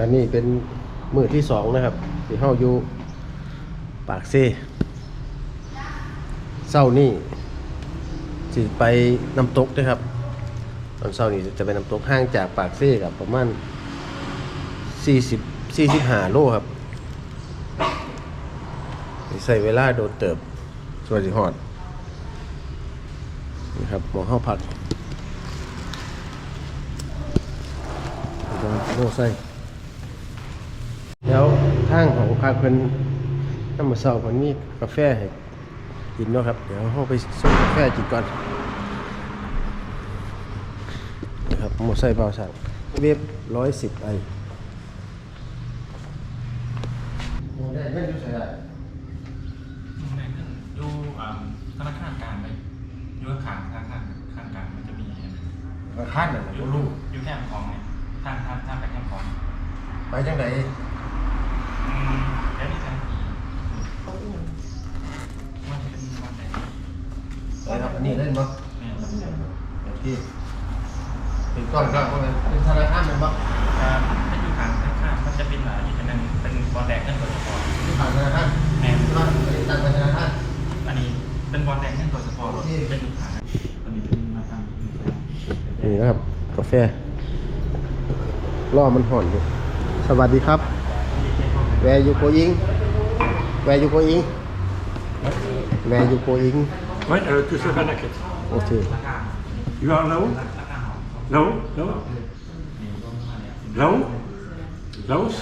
แต่นี่เป็นมือที่สองนะครับที่เฮาอยู่ปากเซ่เศร้านี่สิไปน้ำตกด้วยครับ ตอนเช้านี่จะไปน้ำตกห่างจากปากเซ่กับประมาณ40 45โลครับใส่เวลาโดนเติบส่วนสิหอดนี่ครับหมองเข้าพักโลใส่ ทางของพักเป็นน้ำมันเศร้ามันมีกาแฟให้กินเนาะครับ เดี๋ยวเราไปส่งกาแฟกินก่อนนะครับโมไซค์เบาสั่งเว็บร้อยสิบไอได้ไม่รู้ใช่ได้ดูอ่าธนาคารกลางไหมอยู่ข้างธนาคารข้างกลางมันจะมีราคาหนึ่งอยู่ลูกอยู่แคมป์ของเนี่ยทางทางทางไปแคมป์ของไปจังไหน อืมแล้วนี่ทางอีมันจะเป็นวันไหน ไปครับอันนี้เล่นมั้งเนี่ยอย่างที่เป็นก้อนก็ว่ามันเป็นธนาคารเป็นมั้งอ่าถ้าอยู่ข้างธนาคารมันจะเป็นอ่าอีกเป็นนึงเป็นบอลแดงเงินตัวเฉพาะที่ผ่านธนาคารแม่นที่ว่าไปตั้งธนาคารอันนี้เป็นบอลแดงเงินตัวเฉพาะเป็นอยู่ข้างอันนี้เป็นมาทางนี่นะครับกาแฟล่อมันห่อนอยู่สวัสดีครับ แวร์ยูโกอิง แวร์ยูโกอิง แวร์ยูโกอิง Right, uh, to Savannakit. โอเค You are low? Low? Low? Low? Lows?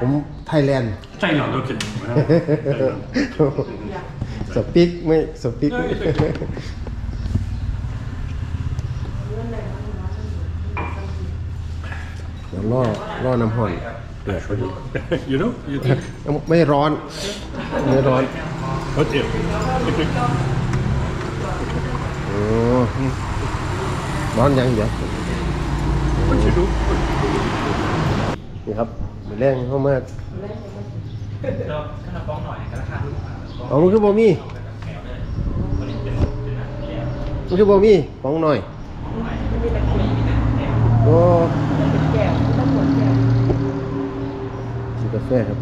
ผมไทยแลนด์ Thailand, okay. Well, Thailand. สปิกไม่สปิก No, it's okay. เดี๋ยวล่อล่อน้ำห่อนเดือดพอดี you know? You think? ไม่ร้อน ไม่ร้อน What if? โอ้ร้อนยังเดี๋ยว What you do? นี่ครับมือแรงเข้ามาเราถ้าเราฟ้องหน่อยธนาคารเอามันคือบ่มีมันคือบ่มีของหน่อยโอ้กินกาแฟครับ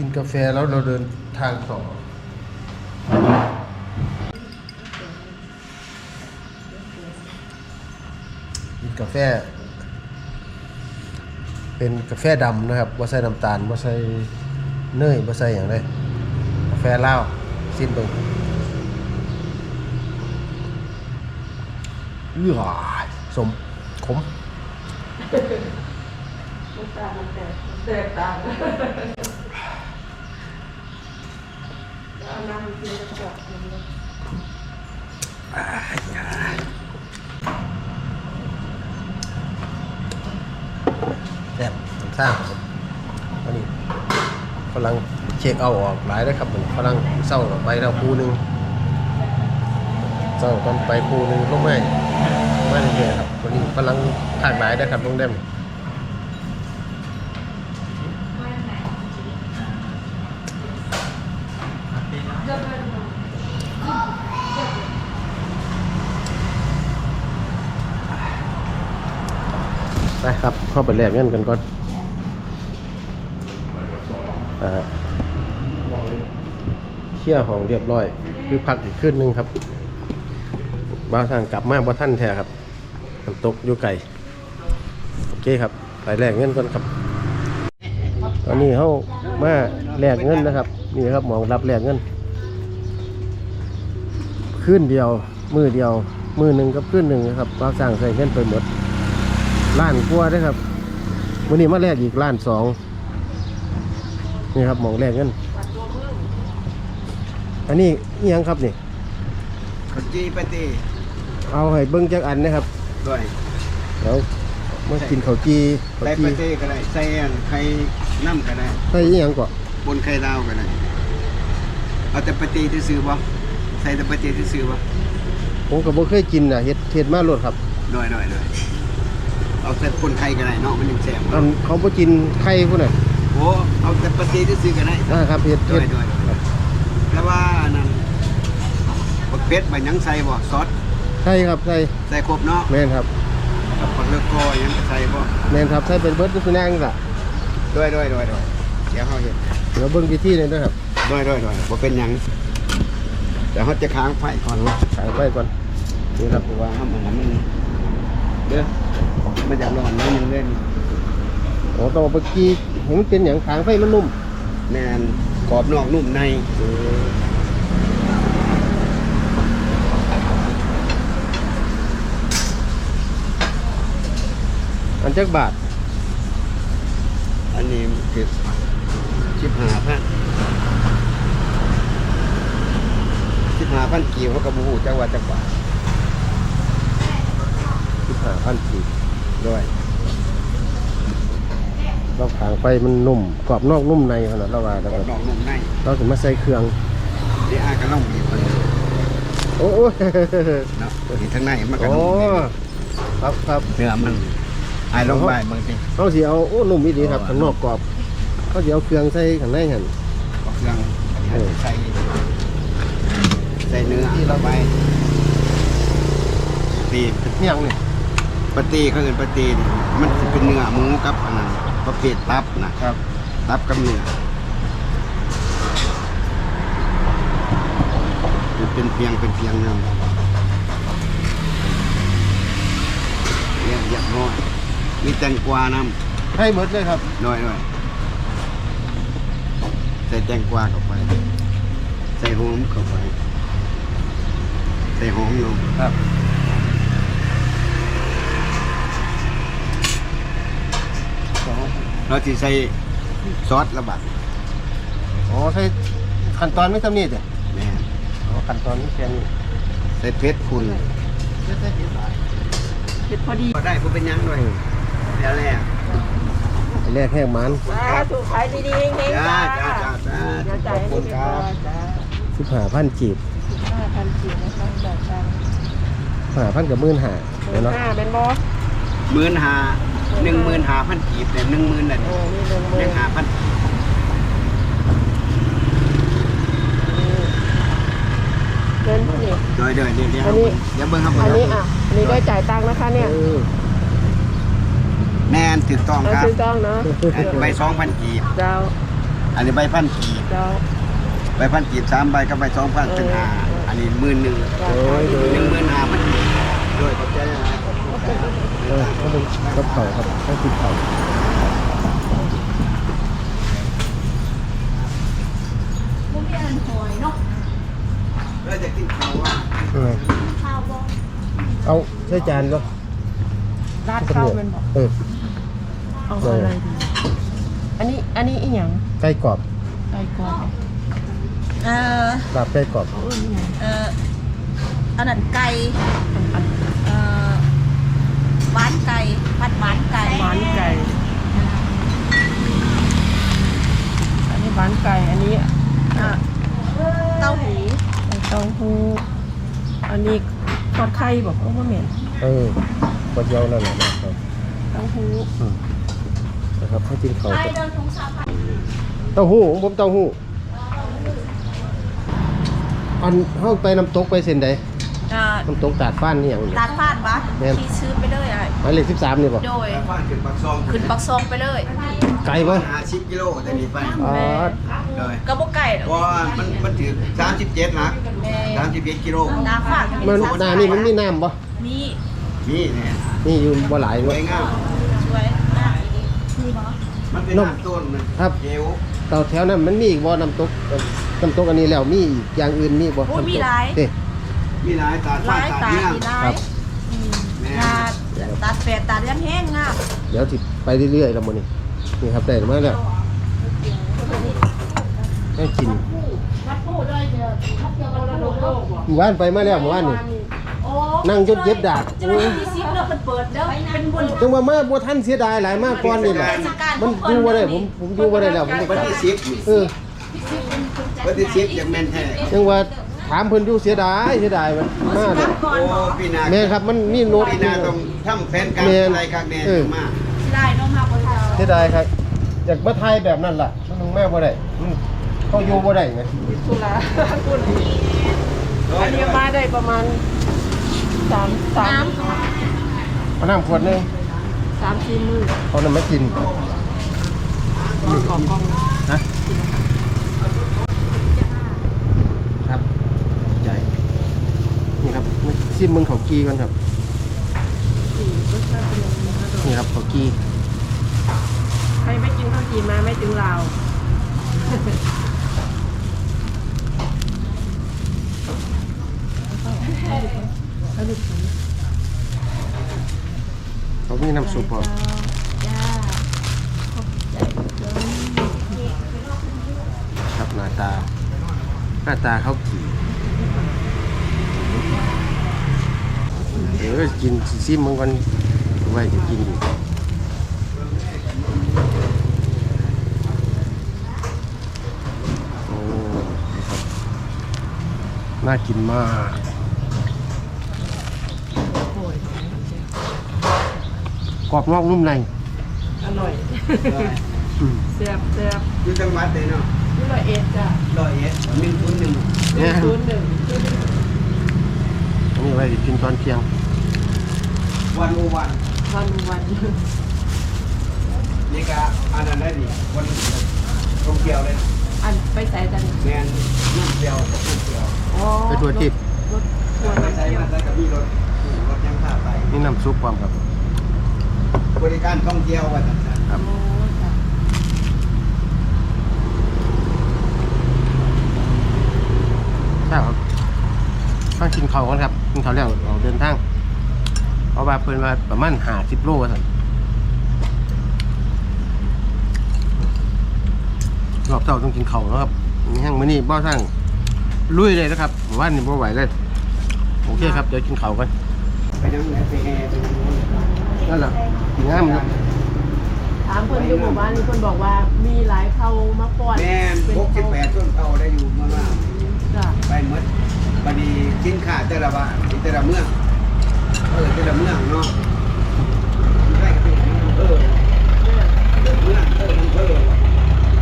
กินกาแฟแล้วเราเดินทางต่อกินกาแฟ เป็นกาแฟดำนะครับว่าใส่น้ำตาลว่าใส่เนยว่าใส่อย่างไรกาแฟเหล้าสิ้นเบิ่งอื้อสมขมน้ำตามันแตกแตกตางเอาน้ำมันกิน แล้วก็มันเลยแซ่บสร้างครับอันนี้ฝรั่งเช็คเอาออกหลายแล้วครับผมฝรั่งเศร้าไปแล้วคูหนึ่งเศร้าตอนไปคูหนึ่งลงไม่ไม่เยอะครับวันนี้ฝรั่งภาคหลายนะครับลงเด่มไปครับ เข้าไปแลกเงินกันก่อนอ่าเที่ยวของเรียบร้อย คือพักอีกขึ้นหนึงครับบ้าทางกลับมาบ่ท่านแท้ครับมันตกอยู่ไกลโอเคครับไปแลกเงินก่อนครับ ตอนนี้เขามาแลกเงินนะครับ นี่ครับหมองรับแลกเงินขึ้นเดียว มือเดียว มือหนึ่งกับขึ้นหนึ่งนะครับเราสร้างใส่เงินไปหมดล้านกว่าเด้ครับ วันนี้มาแลกอีกล้านสองนี่ครับหมองแลกเงินอันนี้อิหยังครับนี่ ขจีปฏิเอาให้เบิ้งจักอันนะครับด้วยเดี๋ยวมากินข้าวจีข้าวใส่จีปฏิก็ได้ใส่อันไข่น้ำก็ได้ใส่อิหยังก่อนบนไข่ดาวก็ได้เอาแต่ปฏิที่ซื้อบ่ใส่แต่ปฏิที่ซื้อบ่ผมก็บ่เคยกินน่ะเฮ็ดเฮ็ดมาโลดครับด้วยด้วยด้วย เอาแต่คนไข่ก็ได้เนาะมันยังแซ่บอันเขาบ่กินไข่พุ่นน่ะโอ้เอาแต่ปฏิที่ซื้อก็ได้นะครับเฮ็ดด้วเฮ็ยดด้วยด้วยแต่ว่าอันนั้นบักเป็ดใบหยังใส่บ่ซอสใส่ช่ครับใช่ใส่ครบเนาะแม่นครับปักเลือกกอยังใส่บ่แม่นครับใช่เป็นเบิร์ดทุกนางนี่ล่ะด้วยด้วยด้วยด้วยเดี๋ยวเฮาเฮ็ดเดี๋ยวเบิ่งวิธีเลยนะครับด้วยด้วยด้วยบ่เป็นหยังเดี๋ยวเฮาจะค้างไฟก่อนขายไปก่อนนี่ครับเพราะว่าเฮามันมันเด้อ มันจะร้อนนิดนึงเด้อโอ้ต้องเอาไปกี้ผมนเป็นอย่างขางไฟมันนุ่มแม่นกรอบนอกนุ่มในอันจักบาท อันนี้คือชิบหาพันชิบหาพันกี่เขาก็บ่ฮู้จักว่าจักบาทสิบห้าพันกีบด้วยเราขางไฟมันนุ่มกรอบนอกนุ่มในขนาดเราว่าแล้วกรก็อบนอกนุ่มในเราถึงมาใส่เครื่องเดี๋ยวอาก็ลองบีบมันโอ้โหเนาะนี่ข้างในมันก็โอ้นุ่มเลยครับครับเนื้อมันอายลงไปบางทีเขาสิเอาโอ้นุ่มอีดีครับข้างนอกกรอบเขาสิเอาเครื่องใส่ข้างในหันเอาเครื่องเออใส่ใส่เนื้อที่เราไปตีเมี่ยงนี่ ปะตีเขาเรียกปะตีนี่มันสิเป็นเนื้อหมูกับอันนั้นประเภทตับนะครับ ตับกับเนื้อมันเป็นเพียงเป็นเพียงเนื้อเรียกอยากน้อยมีแตงกวาน้ให้หมดเลยครับำน้อยน้อยใส่แตงกวาเข้าไป ใส่หอมเข้าไป ใส่หอมลงครับ เราที่ใส่ซอสระบาดอ๋อใส่ขั้นตอนไม่ทำนี่จ้ะแม่นอ๋อขั้นตอนนี้แค่นี้ใส่เพชรคุณเด็ดพอดีก็ได้ผู้เป็นหยังด้วยเดี๋ยวแรกไอ้แรกแห้งมันสาธุขายดีๆเฮงๆจ้าจ้าจ้าจ้าจ้าเดี๋ยวขจ่าอยบให้คุณเรียคบรัร้อบยจ้าสิบห้าพันจีบห้าพันสี่นะคะจ่ายตังค์ห้าพันกับหมื่นห้าหมื่นเนาะห้าเป็นบอสหมื่นหา หนึ่งหมื่นหาพันกีบแต่หนึ่งหมื่นนั่นเออนี่หนึ่งหมื่หนึ่นงหาพันเงินที่นี่โดยเดี๋ยวเดี๋ยวเดี๋ยวอันนี้ เดี๋ยวเบิ่งครับอันนี้อะอันนี้ได้จ่ายตังค์นะคะเนี่ยเออแม่นถูกต้องเราครับซื้อต้องเนาะอันนี้ใบสองพันกีบ เจ้าอันนี้ใบพันกีบเจ้า ใบพันกีบสามใบก็ใบสองพันเป็นหาอันนี้หมื่นหนึ่งจ่ายขายดีหนึ่งหมื่นหาพันกีบโดยขอบ ใจนะเออเขาเป็นกับเขาครับเขาติดเขาเราจะกินข้าวว่าเออเอาใส่จานก็ราดข้าวเป็นบอกเออเอาอะไรดีอันนี้อันนี้อีหยังไก่กรอบไก่กรอบเอ่อลาบไก่กรอบเอาอื่นอีหยังเอ่ออันนั้นไก่อันอันเอ่อหวานไก่ ผัดหวานไก่หวานไก่ อันนี้หวานไก่ อันนี้เอ่อเต้าหูไก่เต้าหู้อันนี้ทอดไข่บอกว่าเหม็นเออคนเดียวนั่นแหละนะครับเต้าหู้อืมนะครับให้กินเขาไก่วเดินถุงสามพันเต้าหู้ของผมเต้าหู้อันเข้าไปน้ำตกไปเส้นใด เอ่อน้ำตกตาดฟ้านนี่อย่างนี้ ตาดฟาดวะแม่นขี่ซื้อไปเลยไอ้หมายเลขสิบสามนี่ป่ะโดย บ้านขึ้นปักซองขึ้นปักซองไปเลย ไกลป่ะหาสิบกิโลแต่นี่ไปอ๋อเลยกระบอกไก่ดอกเพราะว่ามันมันถือสามสิบเจ็ดนะแม่สามสิบเอ็ดกิโลตาฟาดมันหนานี่มันมีน้ำป่ะมีนี่เนี่ยนี่อยู่บ่หลายสวเว้ยยงามช่วยหน้าอีกมีบอมันเป็นนมน้ำต้นมันครับเกวเต่าแถวนั้นมันมีอีกบ่น้ำตกเอ่อน้ำตกอันนี้แล้วมีอีกอย่างอื่นมีบ่โอ้ยน้ำตกมีหลายเด้ มีหลายตาดหฟ้าลายตาดตาเนี่ยมีหลาครัยบอืมแม่ตาตาแฝดตาเลี้ยงแห้งงามเดี๋ยวสิไปเรื่อยๆแล้วมื้อนี้นี่ครับได้มาแล้วให้กินหมู่บ้านไปมาแล้วหมู่บ้านนี่นั่งจนเจ็บดากจะได้ที่ซิปเราเป็นเปิดเด้อเป็นบุญจังว่ามาบ่ทันเสียดายหลายมากก่อนนี่แหละมันอยู่บ่ได้ผมผมอยู่บ่ได้แล้วผมจะกวันลับที่สิบเออวันที่สิบอย่างแม่นแท้จังว่า ถามเพิ่นอยู่เสียดายเสียดายมันมาเด้อโอ้พี่นาแม่ครับมันมีโน้ตพี่นาต้องทำแผนการแม่นอะไรกันแน่เออมากได้น้องมาบนเราเสียดายครับอยากมาไทยแบบนั้นล่ะมันต้องแม่บ่ได้มันเขาอยู่บ่ได้ไงตุลาคุณอันนี้มาได้ประมาณสามสามน้ำค่ะเอาน้ำขวดหนึงสามสี่มือเอาน้ำมากินของกล้องนะครับใหญ่นี่ ครับมาซิมมึงเขากีก่อนครับสี่รสชาติเป็นยังไงคะนี่ครับเขากีใครไม่กินข้าวจีนมาไม่ถึงลาวเขามีน้ำซุปพร้อมจ้าครับหน้าตาหน้าตาเขาขี่ เดี๋ยวกินซิมมึงก่อนไว้จะกินอยู่โอ้นะครับน่ากินมากกรอบนอกนุ่มในอร่อยอืมเสียบเสียบอยู่จังหวัดใดเนาะนี่ร้อยเอ็ดจ้ะร้อยเอ็ดหนึ่งศูนย์หนึ่งหนึ่งศูนย์หนึ่งอันนี้ไว้กินตอนเที่ยง วันโอวันวันวันนี่ก็อันนั้นได้ดิวันท่องเที่ยวเลยอันไปใส่กันแมนน้ำเที่ยวท่องเที่ยวอ๋อไปทัวร์ทิพย์ รถทัวร์ไปน้ำใช้เที่ยวมาใช้กับพี่รถรถยังพาไปนี่น้ำซุปความครับ บริการท่องเที่ยวว่าจังซั่นครับ โอ้จ้ะใช่ครับถ้ากินข้าวกันครับ กินข้าวแล้วเราเดินทางเพ ราะว่าเพิ่นว่าประมาณหาสิบโลว่าสั่นรอบเช้าต้องกินข้าวแล้วครับนี่แห้งมื้อนี้บ่สร้างลุยเลยนะครับว่านนี้บ่ไหวเลยโอเคครับเดี๋ยวกินข้าวกันไปยังไหนไปแห่ไปดูนั่นแหละกินงามอยู่ถามเพื่อนอยู่หมู่บ้านนี่เพื่อนบอกว่ามีหลายเขามาป้อนแม่นเป็นหกสิบแปดต้นเท่าได้อยู่เมื่อว่าจ้ะไปหมดบัดนี้สินค้าแต่ละบ้านแต่ละเมือง เออแต่ละเมืองเนาะได้ก็เป็นอำเภอเมืองเอออำเภอ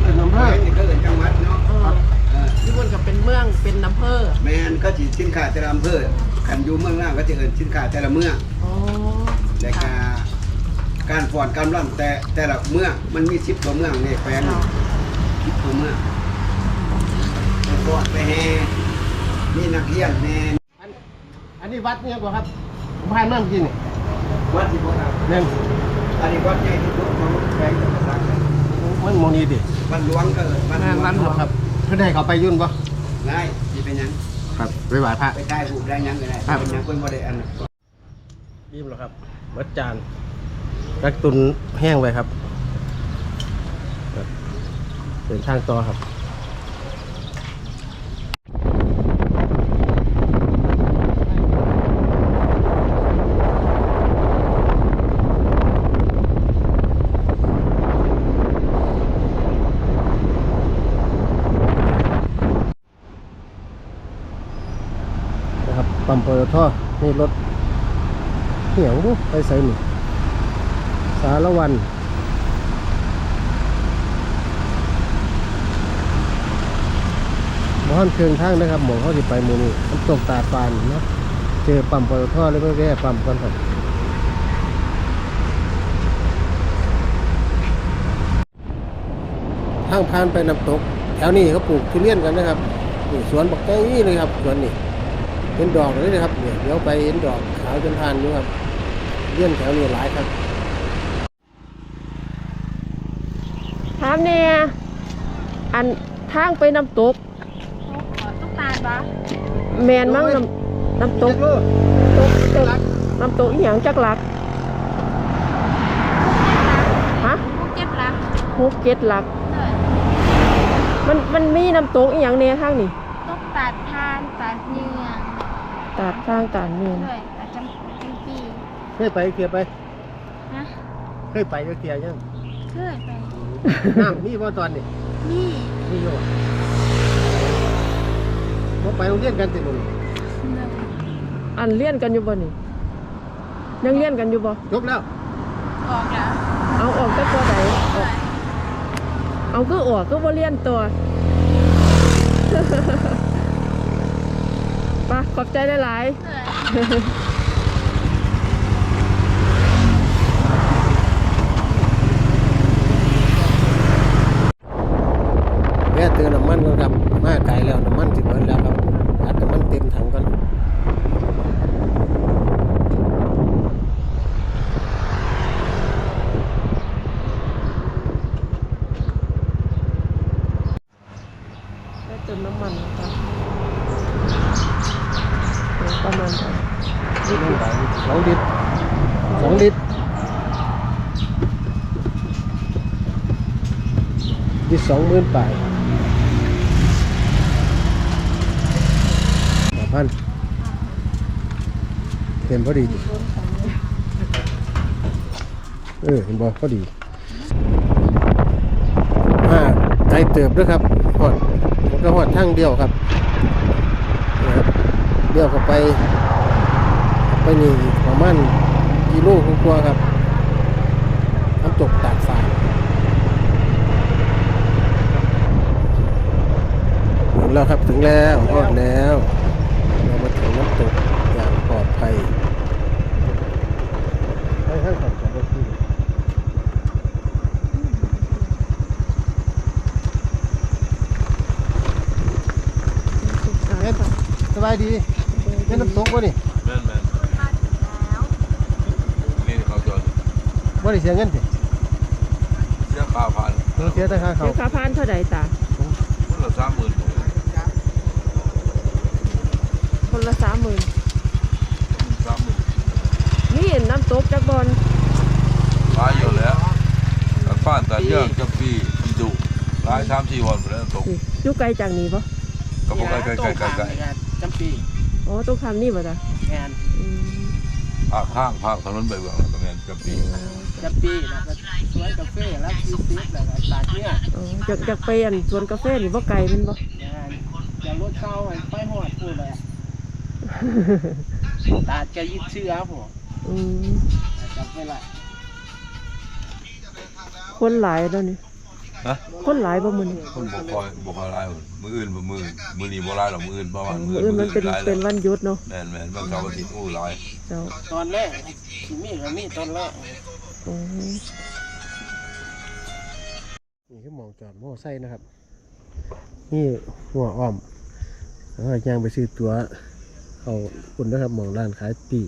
เอออำเภอนี่ก็เอิ้นจังหวัดเนาะเออเออนี่มันก็เป็นเมืองเป็นอำเภอแม่นก็สิสินค้าแต่ละอำเภอคันอยู่เมืองล่างก็จะเอิ้นสินค้าแต่ละเมืองอ๋อและกาการฟ้อนการร่ำแต่แต่ละเมืองมันมี10กว่าเมืองในแขวงค่ะ10กว่าเมืองไปฟ้อนไปแห่มีนักเรียนแน่อันนี้วัดเนี่ยบ่ครับผม พายเมืองกินนี่วัดที่พวกเราเรื่องอันนี้วัดใหญ่ที่สุดของแขวงจังหวัดตรังเมืองโมนีดิบ้านหลวงก็เอิ้นบ้านหลวงร้านหลวงครับเพื่อได้เขาไปยุ่นปะได้สิเป็นหยังครับไปไหว้พระไปถ่ายรูปได้หยังก็ได้ครับเป็นหยังเพิ่นบ่ได้อันนั้นยิ้มแล้วครับมัดจานรักตุนแห้งไว้ครับครับเดินทางต่อครับ ปั๊มปตทนี่รถเหี่ยวบุไปใส่หนึ่สารวันบ้านเคืองทางนะครับหมองเขาสิไปมูนี่มันตกตาดปานเนาะเจอปั๊มปตทแล้วก็แก้ปั๊มกันครับทางผ่านไปน้ำตก แถวนี้เขาปลูกทุเรียนกันนะครับสวนบักไก่เลยครับสวนนี้ เป็นดอกเลยนะครับเนี่ยเดี๋ยวไปเห็นดอกขาวจนทานอยู่ครับเลี้ยนแถวนี้หลายครับถามเนี่ยอันทางไปน้ำตกต้องตาลปะแมนมั่งน้ำน้ำตกตกตกน้ำตกอหย่างจักหลักฮะพวกเจ็บหลังหกเจ็ดหลักเลยมันมันมีน้ำตกอหย่างเนี่ยข้างนี่ต้องตัดทานตัดเนื้อ ตาดข้างตาดเนียนเลยตัดจำจำปีเคยไปเคลียร์ไปนะเคยไปก็เคลียร์ยังเคยไปน้ำมีบ่ตอนนี้นี่มีอยู่อะบ่ไปโรงเรียนกันติบุญเลยอันเลี้ยนกันอยู่บ่นี่ยังเลี้ยนกันอยู่บ่จบแล้วออกแล้วเอาออกแต่ตัวไหนออกเอาก็ออกก็บ่เลี้ยนตัวไปะ ขอบใจหลายๆ เลย สิบบาทสองลิตรสองลิตร ที่สองหมื่นบาทสามพันเต็มพอดี เออเห็นบ่พอดีอ่าไกลเติบด้วยครับหอดก็หอดทั้งเดียวครับเดียวเข้าไป ไปนี่อีกประมาณกิโลกว่าครับน้ำตกตากสยถึง แล้วครับถึงแล้วรอดแล้ว เรามาถึงน้ำตกอย่างปลอดภัยไปข้างของรถที่เฮ็ดสบายดีเฮ็ดน้ำตกวะนี่แม่นแม่นนี่เขาจนบ่ได้เสียเงินสิเสียค่าพันเราเสียแต่ค่าเขาเดี๋ยวค่าพานเท่าใดตาคนละสามหมื่น คน ละสามหมื่นสามหมื่นนี่น้ำตกจักบอลหลายอยู่แล้วกันฟ้านแต่เรื่องจะปีอีดุหลายสามสี่วันไปแล้วตกสิอยู่ไกลจากนี้ปะก็บอกไกลไกลไกลไกลจำปีอ๋อต้องทำนี่ปะจ๊ะแมนอืมภาคข้างภาคถนนไปเบื้องตรงนี้จะปีจำปีแล้วก็สวนกาแฟแล้วซีซีแล้วก็ตาดเนี่ยอ๋อจากจากไปอันสวนกาแฟนี่บ่ไกลแมันบ่แมนอย่ารถเข้าไปหอดพูดเลย ตาดจะยึดเชื่อผมอืมจำไม่ละคนหลายแล้วนี่ฮะคนหลายบ่มื้อนี้คนบอกคอยบอกคอยหลายมืออื่นบ่มือมือนี้บ่หลายหรอกมืออื่นประมาณมื้ออื่นมันเป็นหลายเป็นวันหยุดเนาะแม่นแม่นบางเสาร์อาทิตย์อู้หลายเจ้าตอนแรกสิมีก็มีตอนแรกอ๋อนี่คือหมองจอดมอไซค์นะครับ นี่หัวอ้อมแล้วก็ย่างไปซื้อตัว เขาคุณนะครับหมองร้านขายปี